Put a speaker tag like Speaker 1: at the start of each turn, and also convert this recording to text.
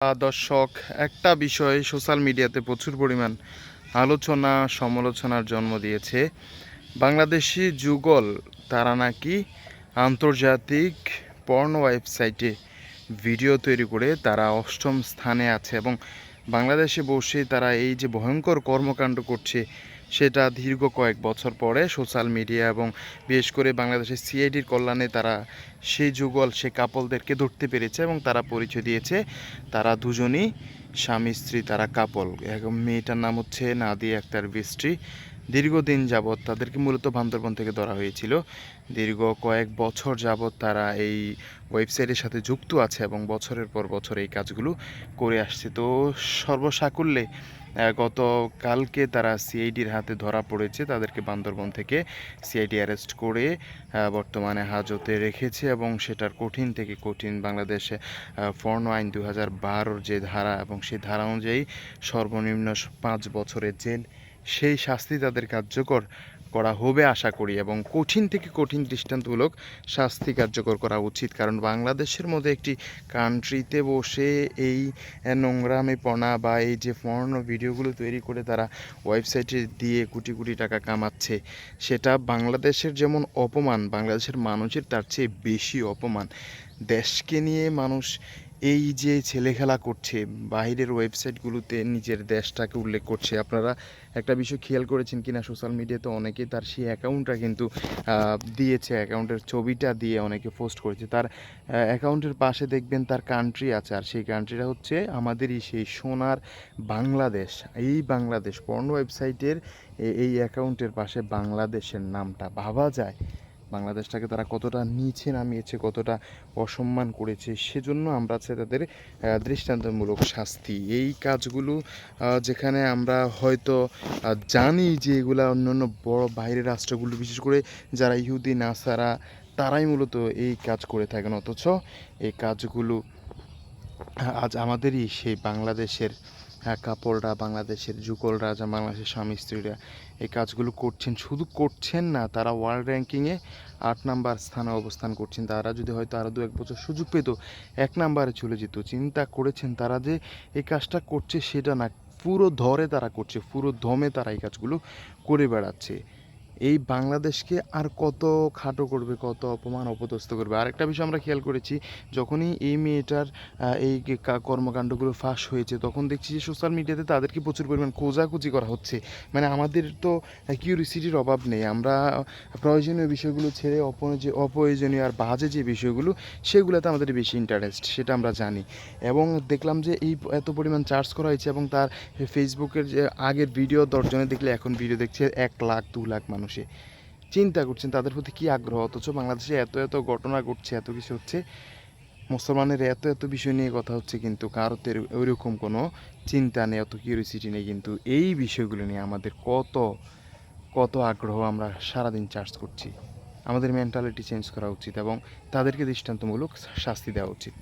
Speaker 1: দর্শক, একটা বিষয় সোশ্যাল মিডিয়াতে প্রচুর পরিমাণ আলোচনা, সমালোচনার জন্ম দিয়েছে। বাংলাদেশি যুগল, তারা নাকি আন্তর্জাতিক পর্ন ওয়েবসাইটে ভিডিও তৈরি করে তারা অষ্টম স্থানে আছে এবং বাংলাদেশে বসে তারা এই যে ভয়ঙ্কর কর্মকাণ্ড করছে সেটা দীর্ঘ কয়েক বছর পরে সোশ্যাল মিডিয়া এবং বিশেষ করে বাংলাদেশের সিআইডির কল্যাণে তারা সেই যুগল সে কাপলদেরকে ধরতে পেরেছে এবং তারা পরিচয় দিয়েছে। তারা দুজনই স্বামী, স্ত্রী, তারা কাপল। মেয়েটার নাম হচ্ছে নাদিয়া আক্তার বৃষ্টি দীর্ঘদিন যাবৎ তাদেরকে মূলত বান্দরবন থেকে ধরা হয়েছিল। দীর্ঘ কয়েক বছর যাবৎ তারা এই ওয়েবসাইটের সাথে যুক্ত আছে এবং বছরের পর বছর এই কাজগুলো করে আসছে। তো সর্বসাকুল্যে আহ, গতকালকে তারা সিআইডির হাতে ধরা পড়েছে। তাদেরকে বান্দরবন থেকে সিআইডি অ্যারেস্ট করে বর্তমানে হাজতে রেখেছে এবং সেটার কঠিন থেকে কঠিন বাংলাদেশে ফর্ন আইন দু হাজার যে ধারা এবং সেই ধারা অনুযায়ী সর্বনিম্ন পাঁচ বছরের জেল সেই শাস্তি তাদের কার্যকর করা হবে আশা করি এবং কঠিন থেকে কঠিন দৃষ্টান্তমূলক শাস্তি কার্যকর করা উচিত। কারণ বাংলাদেশের মধ্যে একটি কান্ট্রিতে বসে এই নোংরামে পনা বা এই যে পর্ন ভিডিওগুলো তৈরি করে তারা ওয়েবসাইটে দিয়ে কোটি কোটি টাকা কামাচ্ছে, সেটা বাংলাদেশের যেমন অপমান, বাংলাদেশের মানুষের তার চেয়ে বেশি অপমান। দেশকে নিয়ে মানুষ এই যে ছেলে খেলা করছে, বাইরের ওয়েবসাইটগুলোতে নিজের দেশটাকে উল্লেখ করছে, আপনারা একটা বিষয় খেয়াল করেছেন কিনা? সোশ্যাল মিডিয়াতে অনেকে তার সেই অ্যাকাউন্টটা কিন্তু দিয়েছে, অ্যাকাউন্টের ছবিটা দিয়ে অনেকে পোস্ট করেছে। তার অ্যাকাউন্টের পাশে দেখবেন তার কান্ট্রি আছে, আর সেই কান্ট্রিটা হচ্ছে আমাদেরই সেই সোনার বাংলাদেশ। এই বাংলাদেশ পর্ন ওয়েবসাইটের এই অ্যাকাউন্টের পাশে বাংলাদেশের নামটা ভাবা যায়। বাংলাদেশটাকে তারা কতটা নিচে নামিয়েছে, কতটা অসম্মান করেছে, সেজন্য আমরা চাই তাদের দৃষ্টান্তমূলক শাস্তি। এই কাজগুলো যেখানে আমরা হয়তো জানি যে এগুলা অন্যান্য বড় বাইরের রাষ্ট্রগুলো, বিশেষ করে যারা ইহুদি, নাসারা, তারাই মূলত এই কাজ করে থাকেন। অথচ এই কাজগুলো, আজ আমাদেরই সেই বাংলাদেশের কাপড়রা বাংলাদেশের যুগল রাজা, বাংলাদেশের স্বামী, স্ত্রীরা এই কাজগুলো করছেন। শুধু করছেন না, তারা ওয়ার্ল্ড র্যাঙ্কিংয়ে আট নাম্বার স্থানে অবস্থান করছেন। তারা যদি হয়তো আরও দু এক বছর সুযোগ পেত, এক নাম্বারে চলে যেত। চিন্তা করেছেন তারা যে এই কাজটা করছে সেটা না, পুরো ধরে তারা করছে, পুরো ধমে তারা এই কাজগুলো করে বেড়াচ্ছে। এই বাংলাদেশকে আর কত খাটো করবে, কত অপমান অপদস্থ করবে? আরেকটা বিষয় আমরা খেয়াল করেছি, যখনই এই মেয়েটার এই কর্মকাণ্ডগুলো ফাঁস হয়েছে, তখন দেখছি যে সোশ্যাল মিডিয়াতে তাদেরকে প্রচুর পরিমাণ খোঁজাখুঁজি করা হচ্ছে। মানে আমাদের তো কিউরিসিটির অভাব নেই। আমরা প্রয়োজনীয় বিষয়গুলো ছেড়ে অপ্রয়োজ- অপ্রয়োজনীয় আর বাজে যে বিষয়গুলো, সেগুলোতে আমাদের বেশি ইন্টারেস্ট সেটা আমরা জানি। এবং দেখলাম যে এই এত পরিমাণ চার্জ করা হয়েছে এবং তার ফেসবুকের যে আগের ভিডিও দশজনে দেখলে এখন ভিডিও দেখছে এক লাখ, দু লাখ মানুষে। চিন্তা করছেন, তাদের প্রতি কী আগ্রহ? অথচ বাংলাদেশে এত এত ঘটনা ঘটছে, এত কিছু হচ্ছে। মুসলমানের এত এত বিষয় নিয়ে কথা হচ্ছে, কিন্তু কারোর ওইরকম কোনো চিন্তা নেই, অত কিউরিসিটি নেই। কিন্তু এই বিষয়গুলো নিয়ে আমাদের কত কত আগ্রহ আমরা সারাদিন চার্জ করছি। আমাদের মেন্টালিটি চেঞ্জ করা উচিত এবং তাদেরকে দৃষ্টান্তমূলক শাস্তি দেওয়া উচিত।